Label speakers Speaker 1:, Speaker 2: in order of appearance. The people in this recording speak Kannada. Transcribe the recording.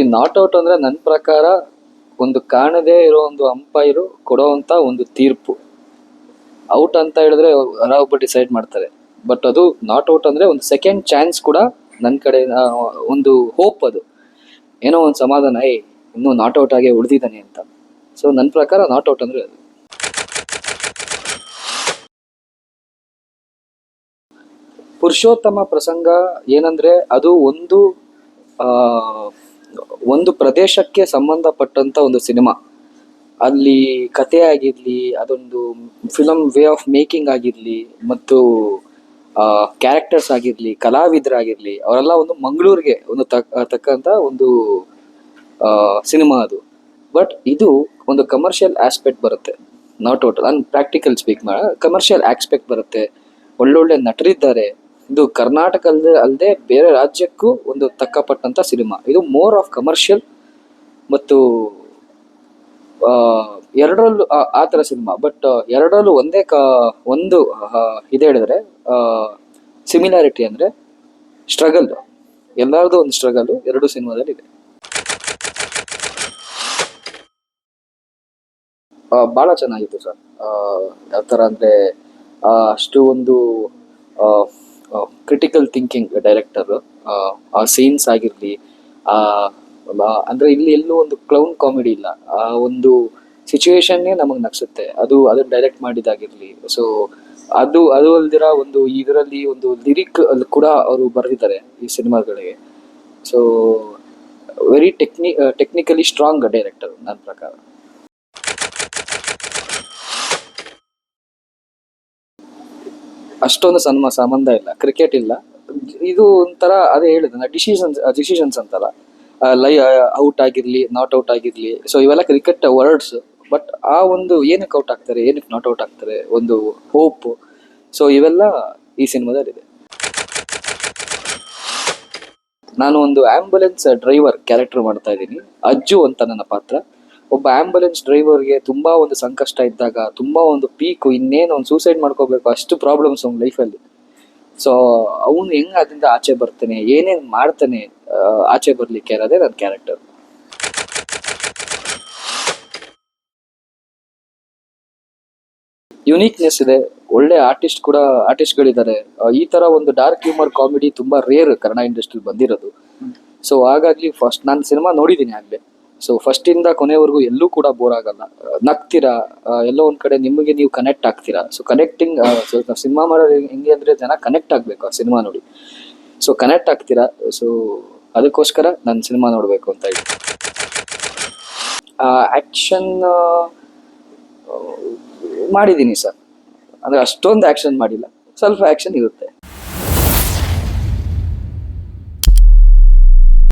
Speaker 1: ಸಿ ನಾಟ್ ಔಟ್ ಅಂದ್ರೆ ನನ್ನ ಪ್ರಕಾರ ಒಂದು ಕಾಣದೇ ಇರೋ ಒಂದು ಅಂಪೈರು ಕೊಡೋವಂಥ ಒಂದು ತೀರ್ಪು. ಔಟ್ ಅಂತ ಹೇಳಿದ್ರೆ ಒಬ್ಬ ಡಿಸೈಡ್ ಮಾಡ್ತಾರೆ. ಬಟ್ ಅದು ನಾಟ್ ಔಟ್ ಅಂದ್ರೆ ಒಂದು ಸೆಕೆಂಡ್ ಚಾನ್ಸ್ ಕೂಡ ನನ್ನ ಕಡೆ ಒಂದು ಹೋಪ್ ಅದು. ಏನೋ ಒಂದು ಸಮಾಧಾನ ಏ ಇನ್ನೂ ನಾಟ್ ಔಟ್ ಆಗಿ ಉಳಿದಿದ್ದಾನೆ ಅಂತ. ಸೊ ನನ್ನ ಪ್ರಕಾರ ನಾಟ್ ಔಟ್ ಅಂದ್ರೆ ಅದು. ಪುರುಷೋತ್ತಮ ಪ್ರಸಂಗ ಏನಂದ್ರೆ ಅದು ಒಂದು ಒಂದು ಪ್ರದೇಶಕ್ಕೆ ಸಂಬಂಧಪಟ್ಟಂತ ಒಂದು ಸಿನಿಮಾ. ಅಲ್ಲಿ ಕತೆ ಆಗಿರಲಿ ಅದೊಂದು ಫಿಲಮ್ ವೇ ಆಫ್ ಮೇಕಿಂಗ್ ಆಗಿರಲಿ, ಮತ್ತು ಕ್ಯಾರೆಕ್ಟರ್ಸ್ ಆಗಿರಲಿ, ಕಲಾವಿದರಾಗಿರ್ಲಿ, ಅವರೆಲ್ಲ ಒಂದು ಮಂಗಳೂರಿಗೆ ಒಂದು ತಕ್ಕ ತಕ್ಕಂಥ ಒಂದು ಸಿನಿಮಾ ಅದು. ಬಟ್ ಇದು ಒಂದು ಕಮರ್ಷಿಯಲ್ ಆಸ್ಪೆಕ್ಟ್ ಬರುತ್ತೆ. ನಾಟ್ ಔಟ್ ನಾನು ಪ್ರಾಕ್ಟಿಕಲ್ ಸ್ಪೀಕ್ ಮಾಡ ಕಮರ್ಷಿಯಲ್ ಆಸ್ಪೆಕ್ಟ್ ಬರುತ್ತೆ. ಒಳ್ಳೊಳ್ಳೆ ನಟರಿದ್ದಾರೆ. ಇದು ಕರ್ನಾಟಕ ಅಲ್ಲದೆ ಬೇರೆ ರಾಜ್ಯಕ್ಕೂ ಒಂದು ತಕ್ಕಪಟ್ಟಂತ ಸಿನಿಮಾ. ಇದು ಮೋರ್ ಆಫ್ ಕಮರ್ಷಿಯಲ್ ಮತ್ತು ಎರಡರಲ್ಲೂ, ಆ- ಥರ ಸಿನಿಮಾ. ಬಟ್ ಎರಡರಲ್ಲೂ ಒಂದೇ ಕ, ಒಂದು ಇದು ಹೇಳಿದ್ರೆ ಸಿಮಿಲಾರಿಟಿ ಅಂದ್ರೆ ಸ್ಟ್ರಗಲ್ ಎಲ್ಲರದು ಒಂದು ಸ್ಟ್ರಗಲ್ ಎರಡು ಸಿನಿಮಾದಲ್ಲಿ ಇದೆ. ಭಾಳ ಚೆನ್ನಾಗಿತ್ತು ಸರ್. ಯಾವ ಥರ ಅಂದರೆ ಅಷ್ಟು ಒಂದು ಕ್ರಿಟಿಕಲ್ ಥಿಂಕಿಂಗ್ ಡೈರೆಕ್ಟರ್ ಆ ಸೀನ್ಸ್ ಆಗಿರಲಿ ಅಂದರೆ ಇಲ್ಲಿ ಎಲ್ಲೂ ಒಂದು ಕ್ಲೌನ್ ಕಾಮಿಡಿ ಇಲ್ಲ. ಆ ಒಂದು ಸಿಚುವೇಶನ್ನೇ ನಮಗೆ ನಗ್ಸುತ್ತೆ. ಅದು ಅದನ್ನ ಡೈರೆಕ್ಟ್ ಮಾಡಿದಾಗಿರಲಿ. ಸೊ ಅದು ಅದು ಅಲ್ದಿರ ಒಂದು ಇದರಲ್ಲಿ ಒಂದು ಲಿರಿಕ್ ಅಲ್ಲಿ ಕೂಡ ಅವರು ಬರೆದಿದ್ದಾರೆ ಈ ಸಿನಿಮಾಗಳಿಗೆ. So very ಟೆಕ್ನಿ technically strong director ನನ್ನ ಪ್ರಕಾರ. ಅಷ್ಟೊಂದು ಸನ್ಮ ಸಂಬಂಧ ಇಲ್ಲ ಕ್ರಿಕೆಟ್ ಇಲ್ಲ. ಇದು ಒಂಥರ ಅದೇ ಹೇಳಿದ ಡಿಸಿಷನ್ಸ್ ಡಿಸಿಷನ್ಸ್ ಅಂತಲ್ಲ. ಲೈ ಔಟ್ ಆಗಿರಲಿ ನಾಟ್ ಔಟ್ ಆಗಿರಲಿ. ಸೊ ಇವೆಲ್ಲ ಕ್ರಿಕೆಟ್ ವರ್ಡ್ಸ್ ಬಟ್ ಆ ಒಂದು ಏನಕ್ಕೆ ಔಟ್ ಆಗ್ತಾರೆ, ಏನಕ್ಕೆ ನಾಟ್ ಔಟ್ ಆಗ್ತಾರೆ, ಒಂದು ಹೋಪ್ ಸೊ ಇವೆಲ್ಲ ಈ ಸಿನಿಮಾದಲ್ಲಿದೆ. ನಾನು ಒಂದು ಆಂಬುಲೆನ್ಸ್ ಡ್ರೈವರ್ ಕ್ಯಾರೆಕ್ಟರ್ ಮಾಡ್ತಾ ಇದ್ದೀನಿ, ಅಜ್ಜು ಅಂತ ನನ್ನ ಪಾತ್ರ. ಒಬ್ಬ ಆಂಬುಲೆನ್ಸ್ ಡ್ರೈವರ್ಗೆ ತುಂಬಾ ಒಂದು ಸಂಕಷ್ಟ ಇದ್ದಾಗ ತುಂಬಾ ಒಂದು ಪೀಕು ಇನ್ನೇನು ಒಂದು ಸೂಸೈಡ್ ಮಾಡ್ಕೋಬೇಕು ಅಷ್ಟು ಪ್ರಾಬ್ಲಮ್ಸ್ ಅವ್ನ ಲೈಫಲ್ಲಿ ಸೊ ಅವನು ಹೆಂಗ್ ಅದರಿಂದ ಆಚೆ ಬರ್ತಾನೆ ಏನೇನ್ ಮಾಡ್ತಾನೆ ಆಚೆ ಬರ್ಲಿಕ್ಕೆ ಅನ್ನೋದೇ ನನ್ನ ಕ್ಯಾರೆಕ್ಟರ್ ಯುನೀಕ್ನೆಸ್ ಇದೆ. ಒಳ್ಳೆ ಆರ್ಟಿಸ್ಟ್ ಕೂಡ ಆರ್ಟಿಸ್ಟ್ಗಳಿದ್ದಾರೆ ಈ ತರ ಒಂದು ಡಾರ್ಕ್ ಹ್ಯೂಮರ್ ಕಾಮಿಡಿ ತುಂಬಾ ರೇರ್ ಕನ್ನಡ ಇಂಡಸ್ಟ್ರಿ ಬಂದಿರೋದು. ಸೊ ಹಾಗಾಗಿ ಫಸ್ಟ್ ನಾನು ಸಿನಿಮಾ ನೋಡಿದ್ದೀನಿ ಆಗ್ಲೇ. ಸೊ ಇಂದ ಕೊನೆವರೆಗೂ ಎಲ್ಲೂ ಕೂಡ ಬೋರ್ ಆಗಲ್ಲ. ನಗ್ತೀರಾ ಎಲ್ಲೋ ಒಂದ್ ಕಡೆ ನಿಮಗೆ ನೀವು ಕನೆಕ್ಟ್ ಆಗ್ತೀರಾ. ಸೊ ಕನೆಕ್ಟಿಂಗ್ ಸಿನಿಮಾ ಮಾಡೋದು ಹೆಂಗ್- ಅಂದ್ರೆ ಜನ ಕನೆಕ್ಟ್ ಆಗ್ಬೇಕು ಆ ಸಿನಿಮಾ ನೋಡಿ. ಸೊ ಕನೆಕ್ಟ್ ಆಗ್ತೀರಾ? ಸೊ ಅದಕ್ಕೋಸ್ಕರ ನಾನು ಸಿನಿಮಾ ನೋಡಬೇಕು ಅಂತ ಹೇಳಿ ಆಕ್ಷನ್ ಮಾಡಿದ್ದೀನಿ ಸರ್. ಅಂದ್ರೆ ಅಷ್ಟೊಂದು ಆಕ್ಷನ್ ಮಾಡಿಲ್ಲ. ಸ್ವಲ್ಪ ಆಕ್ಷನ್ ಇರುತ್ತೆ.